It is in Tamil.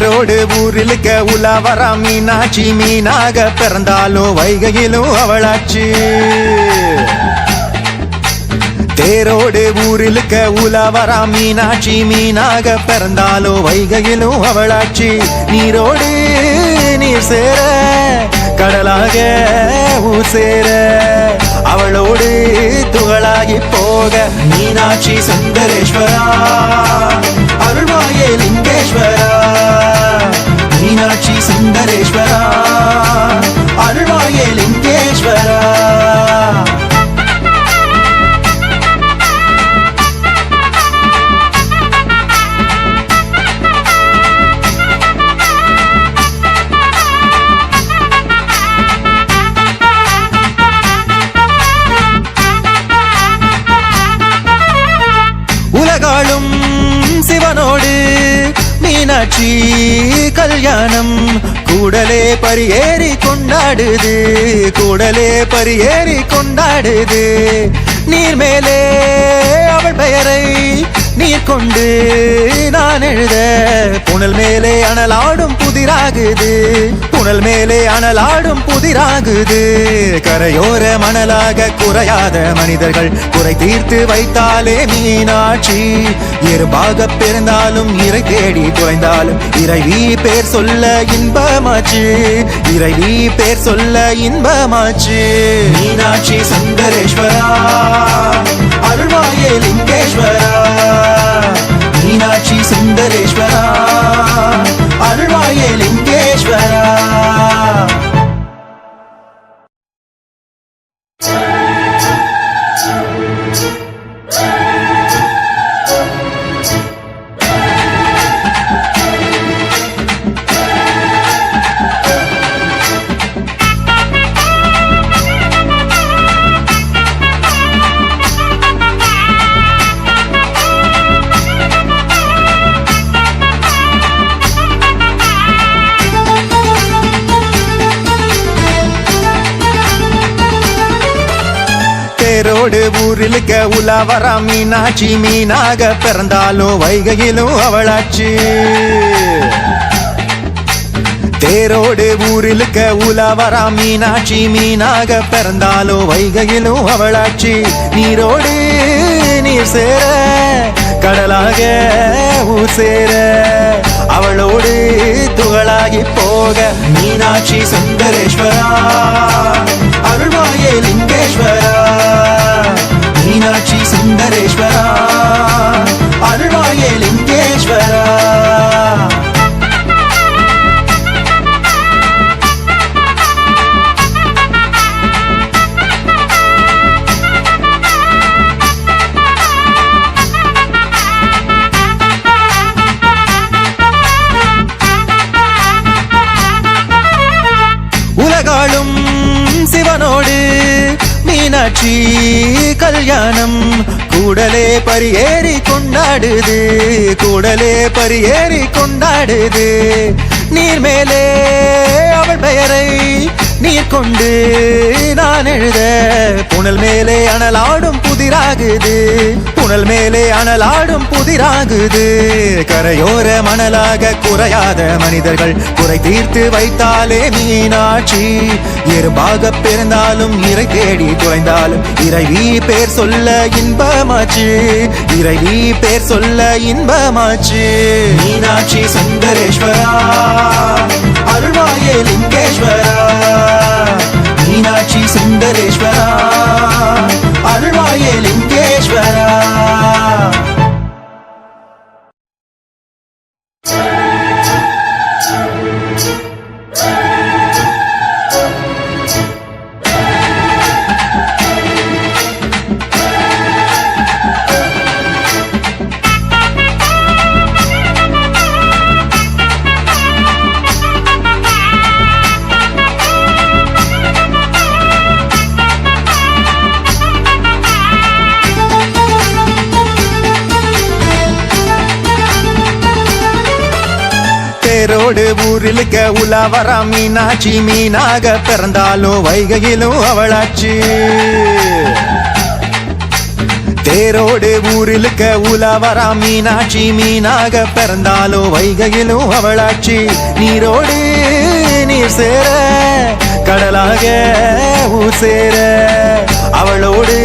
பேரோடு ஊரிலுக்க உலாவரா மீனாட்சி மீனாக பிறந்தாலும் வைகையிலும் அவளாச்சு. தேரோடு ஊரிலுக்க உலாவரா மீனாட்சி மீனாக பிறந்தாலும் வைகையிலும் அவளாச்சு. நீரோடு நீர் சேர கடலாக ஊர் சேர அவளோடு துகளாகி போக மீனாட்சி சுந்தரேஸ்வரா. சுந்தரேஸ்வரா மீனாட்சி கல்யாணம். கூடலே பரியேறி கொண்டாடுது கூடலே பரியேறி கொண்டாடுது. நீர் மேலே அவள் பெயரை நீர் கொண்டு நான் எழுத புனல் மேலே அனலாடும் புதிராகுது புனல் மேலே அனலாடும் புதிராகுது. கரையோர மணலாக குறையாத மனிதர்கள் குறை தீர்த்து வைத்தாலே மீனாட்சி. எறும்பாக பிறந்தாலும் இறை தேடி குறைந்தாலும் இறைவி பேர் சொல்ல இன்பமாச்சு. இறைவி பேர் சொல்ல இன்பமாச்சு. லிங்கேஸ்வரா தேரோடு ஊரிலுக்க உலாவரா மீனாட்சி மீனாக பிறந்தாலும் வைகையிலும் அவளாச்சு. தேரோடு ஊரிலுக்க உலாவரா மீனாட்சி மீனாக பிறந்தாலும் வைகையிலும் அவளாச்சு. நீரோடு நீர் சேர கடலாக ஊர் சேர அவளோடு துகளாகி போக மீனாட்சி சுந்தரேஸ்வரா. மீனாட்சி கல்யாணம். கூடலே பரியேறி கொண்டாடுது கூடலே பரியேறி கொண்டாடுது. நீர் மேலே அவள் பெயரை நீர் கொண்டு நான் எழுத புனல் மேலே அனலாடும் புதிராகுது. புனல் மேலே அனலாடும் புதிராகுது. கரையோர மணலாக குறையாத மனிதர்கள் குறை தீர்த்து வைத்தாலே மீனாட்சி. எறும்பாக பிறந்தாலும் இறை தேடி குறைந்தாலும் இறைவி பேர் சொல்ல இன்பமாச்சு. இறைவி பேர் சொல்ல இன்பமாச்சு. மீனாட்சி சுந்தரேஸ்வரா அருள்வாயே லிங்கேஸ்வரா. ஊரிலுக்க உலாவரா மீனாட்சி மீனாக பிறந்தாலும் வைகையிலும் அவளாச்சு. தேரோடு ஊரிலுக்க உலாவரா மீனாட்சி மீனாக பிறந்தாலும் வைகையிலும் அவளாட்சி நீரோடு நீர் சேர கடலாக ஊர் சேர அவளோடு